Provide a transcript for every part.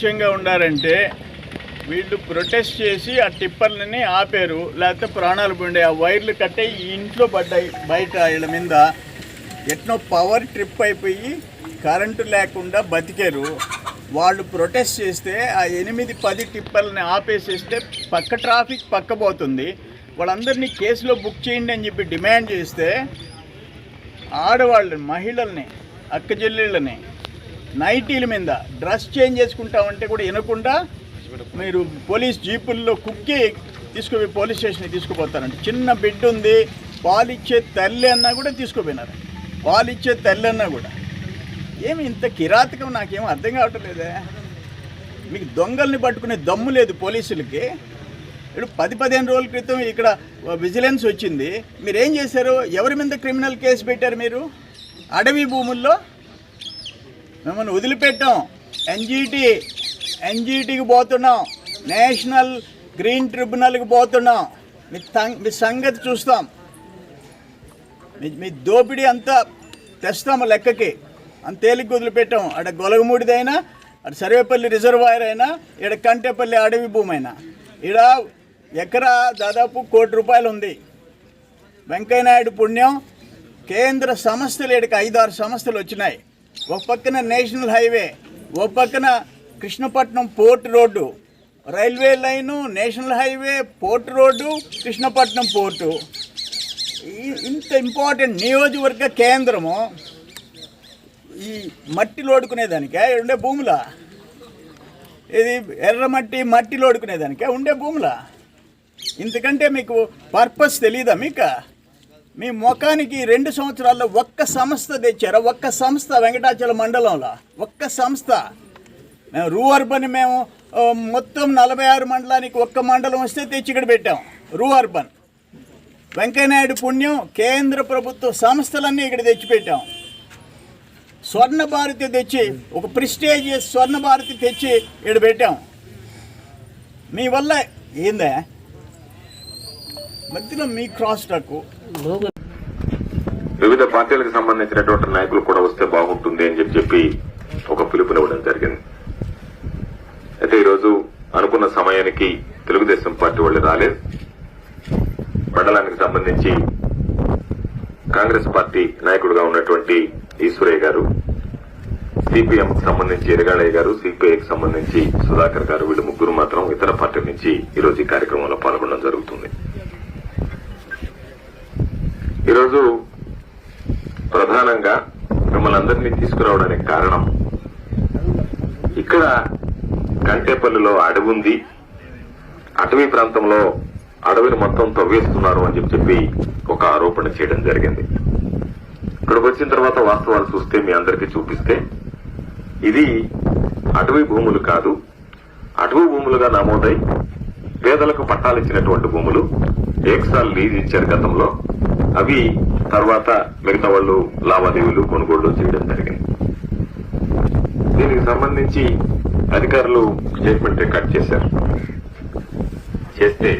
నిర్లక్ష్యంగా ఉండారంటే వీళ్ళు ప్రొటెస్ట్ చేసి ఆ టిప్పర్లని ఆపారు లేకపోతే ప్రాణాలు పోయి ఆ వైర్లు కట్టే ఈ ఇంట్లో పడ్డాయి బయట వీళ్ళ మీద. ఎట్నో పవర్ ట్రిప్ అయిపోయి కరెంటు లేకుండా బతికారు. వాళ్ళు ప్రొటెస్ట్ చేస్తే ఆ ఎనిమిది పది టిప్పర్లని ఆపేసేస్తే పక్క ట్రాఫిక్ పక్క పోతుంది వాళ్ళందరినీ కేసులో బుక్ చేయండి అని చెప్పి డిమాండ్ చేస్తే ఆడవాళ్ళని మహిళల్ని అక్క చెల్లెళ్ళని నైటీల మీద డ్రెస్ చేంజ్ చేసుకుంటామంటే కూడా వినకుండా మీరు పోలీస్ జీపుల్లో కుక్కి తీసుకుపోయి పోలీస్ స్టేషన్కి తీసుకుపోతారంట. చిన్న బిడ్డ ఉంది పాలిచ్చే తల్లి అన్నా కూడా తీసుకుపోయినారు. పాలిచ్చే తల్లి అన్నా కూడా. ఏమి ఇంత కిరాతకం నాకేం అర్థం కావటం లేదే మీకు దొంగల్ని పట్టుకునే దమ్ము లేదు పోలీసులకి. ఇప్పుడు పది పదిహేను రోజుల క్రితం ఇక్కడ విజిలెన్స్ వచ్చింది. మీరు ఏం చేశారు? ఎవరి మీద క్రిమినల్ కేసు పెట్టారు మీరు? అడవి భూముల్లో? మిమ్మల్ని వదిలిపెట్టాం. ఎన్జీటీ ఎన్జీటీకి పోతున్నాం. నేషనల్ గ్రీన్ ట్రిబ్యునల్కి పోతున్నాం. మీ మీ సంగతి చూస్తాం. మీ మీ దోపిడీ అంతా తెస్తాము లెక్కకి. అంత తేలిక వదిలిపెట్టాం. అక్కడ గొలగమూడిదైనా అటు సర్వేపల్లి రిజర్వాయర్ అయినా ఇక్కడ కంటేపల్లి అడవి భూమి అయినా ఇక్కడ ఎకరా దాదాపు కోటి రూపాయలు ఉంది. వెంకయ్యనాయుడు పుణ్యం కేంద్ర సంస్థలు ఇక్కడికి ఐదారు సంస్థలు వచ్చినాయి. ఒక పక్కన నేషనల్ హైవే ఒక పక్కన Krishnapatnam port road. Railway line national highway port road Krishnapatnam port. ఇంత ఇంపార్టెంట్ నియోజకవర్గ కేంద్రము ఈ మట్టి లోడుకునేదానికే? ఉండే భూముల? ఇది ఎర్రమట్టి మట్టి లోడుకునేదానికే? ఉండే భూముల? ఇంతకంటే మీకు పర్పస్ తెలియదా మీకు? మీ ముఖానికి రెండు సంవత్సరాల్లో ఒక్క సంస్థ తెచ్చారా? ఒక్క సంస్థ వెంకటాచల మండలంలో? ఒక్క సంస్థ? మేము రూ అర్బన్ మేము మొత్తం నలభై ఆరు మండలానికి ఒక్క మండలం వస్తే తెచ్చి ఇక్కడ పెట్టాం. రూ అర్బన్. వెంకయ్యనాయుడు పుణ్యం కేంద్ర ప్రభుత్వ సంస్థలన్నీ ఇక్కడ తెచ్చిపెట్టాం స్వర్ణ భారతి తెచ్చి ఒక ప్రిస్టేజియస్ స్వర్ణ భారతి తెచ్చి ఇక్కడ పెట్టాం. మీ వల్ల ఏందా? మధ్యలో మీ క్రాస్ టాక్ వివిధ పార్టీలకు సంబంధించినటువంటి నాయకులు కూడా వస్తే బాగుంటుంది అని చెప్పి చెప్పి ఒక పిలుపునివ్వడం జరిగింది. అయితే ఈరోజు అనుకున్న సమయానికి తెలుగుదేశం పార్టీ వాళ్ళు రాలేదు. మండలానికి సంబంధించి కాంగ్రెస్ పార్టీ నాయకుడుగా ఉన్నటువంటి ఈశ్వరయ్య గారు సిపిఎం సంబంధించి ఎరగాళయ్య గారు సిపిఐకి సంబంధించి సుధాకర్ గారు వీళ్ళు ముగ్గురు మాత్రం ఇతర పార్టీల నుంచి ఈరోజు ఈ కార్యక్రమంలో పాల్గొనడం జరుగుతుంది. ఈరోజు ప్రధానంగా మిమ్మల్ని అందరినీ తీసుకురావడానికి కారణం ఇక్కడ కంటేపల్లిలో అడవి ఉంది అటవీ ప్రాంతంలో అడవిని మొత్తం తవ్వేస్తున్నారు అని చెప్పి చెప్పి ఒక ఆరోపణ చేయడం జరిగింది. ఇక్కడికి వచ్చిన తర్వాత వాస్తవాలు చూస్తే మీ అందరికీ చూపిస్తే ఇది అటవీ భూములు కాదు. అటవీ భూములుగా నమోదై పేదలకు పట్టాలిచ్చినటువంటి భూములు ఏక్సాల్ లీజ్ ఇచ్చారు గతంలో. అవి తర్వాత మిగతా వాళ్ళు లావాదేవీలు కొనుగోళ్ళు చేయడం జరిగింది. దీనికి సంబంధించి అధికారులు స్టేట్మెంట్ రికార్డ్ చేశారు. చేస్తే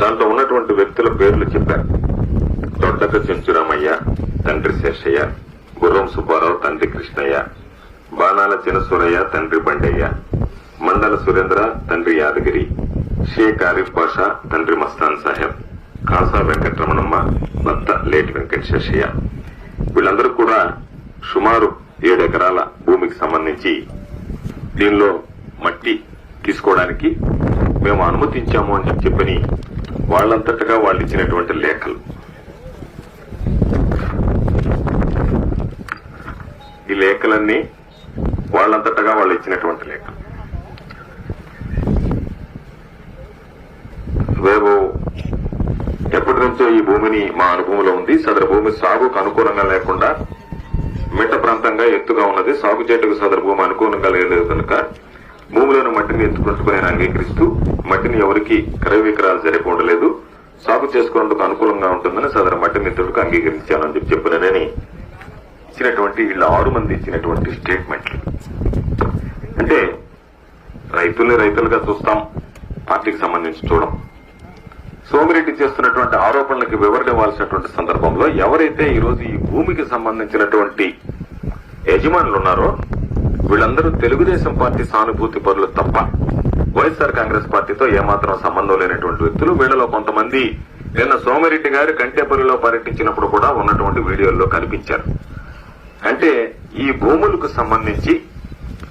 దాంట్లో ఉన్నటువంటి వ్యక్తుల పేర్లు చెప్పారు. దొడ్డక చెంచురామయ్య తండ్రి శేషయ్య గుర్రం సుబ్బారావు తండ్రి కృష్ణయ్య బాణాల చినసూరయ్య తండ్రి బండయ్య మండల సురేంద్ర తండ్రి యాదగిరి షేక్ ఆరిఫ్ బాషా తండ్రి మస్తాన్ సాహెబ్. కాసా వెంకటరమణమ్మ భర్త లేటి వెంకట శశయ్య వీళ్ళందరూ కూడా సుమారు ఏడు ఎకరాల భూమికి సంబంధించి దీనిలో మట్టి తీసుకోవడానికి మేము అనుమతించాము అని చెప్పి చెప్పని వాళ్ళంతటగా వాళ్ళు ఇచ్చినటువంటి లేఖలు. ఈ లేఖలన్నీ వాళ్ళంతటగా వాళ్ళు ఇచ్చినటువంటి లేఖలు మేము ఎప్పటి నుంచో ఈ భూమిని మా అనుభవంలో ఉంది. సదరు భూమి సాగుకు అనుకూలంగా లేకుండా మిట్ట ప్రాంతంగా ఎత్తుగా ఉన్నది. సాగు చేటుకు సదరు భూమి అనుకూలంగా లేదు కనుక భూమిలోని మట్టిని ఎత్తుకుంటుకుని అంగీకరిస్తూ మట్టిని ఎవరికి క్రయ విక్రయాలు జరగకుండలేదు సాగు చేసుకున్నందుకు అనుకూలంగా ఉంటుందని సదరు మట్టిని ఎత్తుకు అంగీకరించాలని చెప్పి చెప్పినని ఇచ్చినటువంటి వీళ్ళ ఆరు మంది ఇచ్చినటువంటి స్టేట్మెంట్లు అంటే రైతుల్ని రైతులుగా చూస్తాం. పార్టీకి సంబంధించి చూడం. సోమిరెడ్డి చేస్తున్నటువంటి ఆరోపణలకు వివరణ ఇవ్వాల్సినటువంటి సందర్భంలో ఎవరైతే ఈరోజు ఈ భూమికి సంబంధించినటువంటి యజమానులు ఉన్నారో వీళ్ళందరూ తెలుగుదేశం పార్టీ సానుభూతి పరులు తప్ప వైఎస్ఆర్ కాంగ్రెస్ పార్టీతో ఏమాత్రం సంబంధం లేనటువంటి వ్యక్తులు. వీళ్ళలో కొంతమంది నిన్న సోమిరెడ్డి గారు కంటేపల్లిలో పర్యటించినప్పుడు కూడా ఉన్నటువంటి వీడియోల్లో కనిపించారు. అంటే ఈ భూములకు సంబంధించి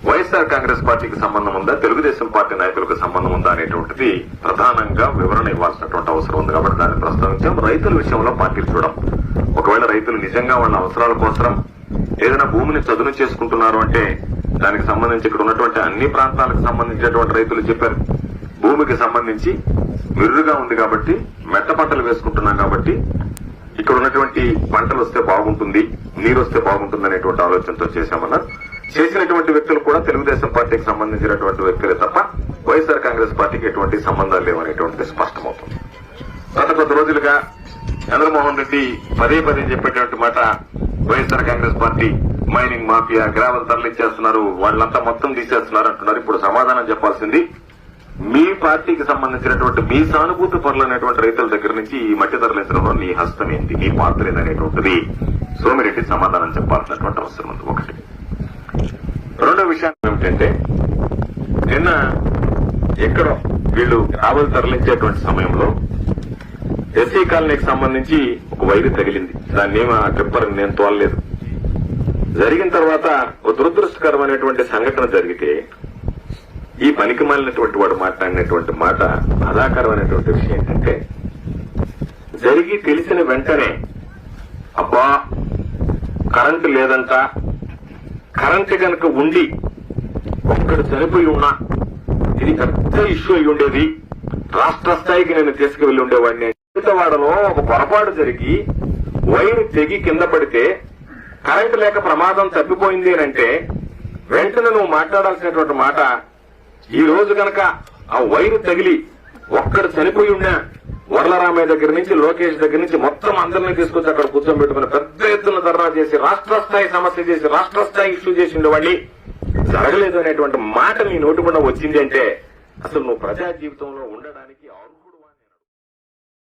వైఎస్ఆర్ కాంగ్రెస్ పార్టీకి సంబంధం ఉందా? తెలుగుదేశం పార్టీ నాయకులకు సంబంధం ఉందా అనేటువంటిది ప్రధానంగా వివరణ ఇవ్వాల్సినటువంటి అవసరం ఉంది కాబట్టి దాన్ని ప్రస్తావించాం. రైతుల విషయంలో పార్టీలు చూడం. ఒకవేళ రైతులు నిజంగా వాళ్ళ అవసరాల కోసం ఏదైనా భూమిని చదును చేసుకుంటున్నారు అంటే దానికి సంబంధించి ఇక్కడ ఉన్నటువంటి అన్ని ప్రాంతాలకు సంబంధించినటువంటి రైతులు చెప్పారు. భూమికి సంబంధించి మిర్రుగా ఉంది కాబట్టి మెట్ట పంటలు వేసుకుంటున్నాం కాబట్టి ఇక్కడ ఉన్నటువంటి పంటలు వస్తే బాగుంటుంది నీరు వస్తే బాగుంటుంది అనేటువంటి ఆలోచనతో చేశామన్నారు. చేసినటువంటి వ్యక్తులు కూడా తెలుగుదేశం పార్టీకి సంబంధించినటువంటి వ్యక్తులే తప్ప వైఎస్ఆర్ కాంగ్రెస్ పార్టీకి ఎటువంటి సంబంధాలు లేవనేటువంటిది స్పష్టమవుతుంది. గత కొద్ది రోజులుగా చంద్రమోహన్ రెడ్డి పదే పదే చెప్పేటువంటి మాట YSR Congress party mining mafia gravel తరలిచ్చేస్తున్నారు వాళ్ళంతా మొత్తం తీసేస్తున్నారు అంటున్నారు. ఇప్పుడు సమాధానం చెప్పాల్సింది మీ పార్టీకి సంబంధించినటువంటి మీ సానుభూతి పరులు అనేటువంటి రైతుల దగ్గర నుంచి ఈ మట్టి తరలించడంలో నీ హస్తం ఏంటి? నీ పాత్ర ఏదనేటువంటిది సోమిరెడ్డి సమాధానం చెప్పాల్సినటువంటి అవసరం ఉంది. ఒకటి రెండో విషయం ఏమిటంటే నిన్న ఎక్కడ వీళ్ళు గ్రావెల్ తరలించేటువంటి సమయంలో ఎస్సీ కాలనీకి సంబంధించి ఒక వైరు తగిలింది. దాన్ని ఏమో ఆ ట్రిప్పర్ నేను తోలలేదు. జరిగిన తర్వాత ఒక దురదృష్టకరమైనటువంటి సంఘటన జరిగితే ఈ పనికి మాలినటువంటి వాడు మాట్లాడినటువంటి మాట బాధాకరమైనటువంటి విషయం ఏంటంటే జరిగి తెలిసిన వెంటనే అబ్బా కరెంటు లేదంట కరెంటు కనుక ఉండి ఒక్కడు చనిపోయి ఉన్నా ఇది పెద్ద ఇష్యూ అయి ఉండేది. రాష్ట్ర స్థాయికి నేను తీసుకువెళ్ళి ఉండేవాడిని. వాడలో ఒక పొరపాటు జరిగి వైరు తెగి కింద పడితే కరెంటు లేక ప్రమాదం తప్పిపోయింది అని అంటే వెంటనే నువ్వు మాట్లాడాల్సినటువంటి మాట ఈ రోజు గనక ఆ వైరు తగిలి ఒక్కడు చనిపోయి ఉన్నా వరలరామయ్య దగ్గర నుంచి లోకేష్ దగ్గర నుంచి మొత్తం అందరినీ తీసుకొచ్చి అక్కడ కూర్చోబెట్టుకుని పెద్ద ఎత్తున ధర్నా చేసి రాష్ట్ర స్థాయి సమస్య చేసి రాష్ట్ర స్థాయి ఇష్యూ చేసి ఉండేవాడిని. జరగలేదు అనేటువంటి మాట నీ నోటి వచ్చింది అంటే అసలు నువ్వు ప్రజా జీవితంలో ఉండడానికి